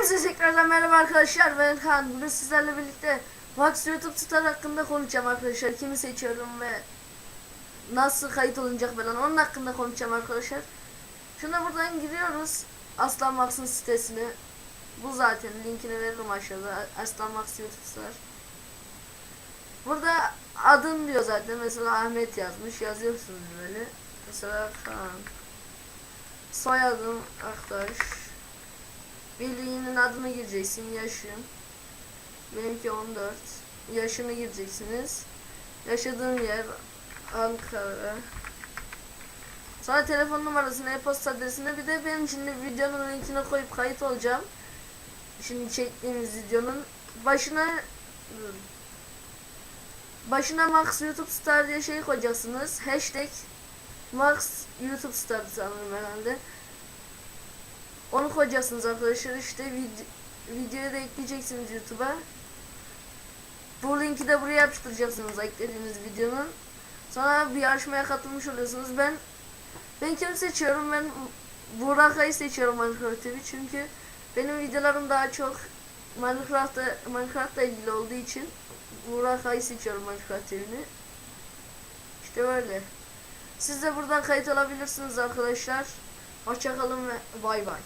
Hepinize tekrardan merhaba arkadaşlar. Ben Kaan. Bugün sizlerle birlikte Max YouTube Star hakkında konuşacağım arkadaşlar. Kimi seçiyorum ve nasıl kayıt olunacak falan onun hakkında konuşacağım arkadaşlar. Şimdi buradan giriyoruz. Aslan Max'ın sitesine. Bu zaten linkini veririm aşağıda. Aslan Max YouTube Star. Burada adın diyor zaten. Mesela Ahmet yazmış. Yazıyorsunuz böyle. Mesela Kaan. Soyadım Aktaş Birliğinin adını gireceksin, yaşın. Benimki 14. Yaşını gireceksiniz. Yaşadığım yer Ankara. Sonra telefon numarasını, e-posta adresini bir de benim şimdi videonun linkine koyup kayıt olacağım. Şimdi çektiğimiz videonun başına başına Max YouTube Star diye şey koyacaksınız. Hashtag Max YouTube Star sanırım herhalde. Onu koyacaksınız arkadaşlar işte vid videoyu da ekleyeceksiniz YouTube'a. Bu linki de buraya yapıştıracaksınız eklediğiniz videonun. Sonra bir yarışmaya katılmış oluyorsunuz. Ben ben kimi seçiyorum? Ben Burak'ı seçiyorum Minecraft çünkü benim videolarım daha çok Minecraft'ta Minecraft'la ilgili olduğu için Burak'ı seçiyorum Minecraft. İşte böyle. Siz de buradan kayıt alabilirsiniz arkadaşlar. Hoşçakalın ve bay bay.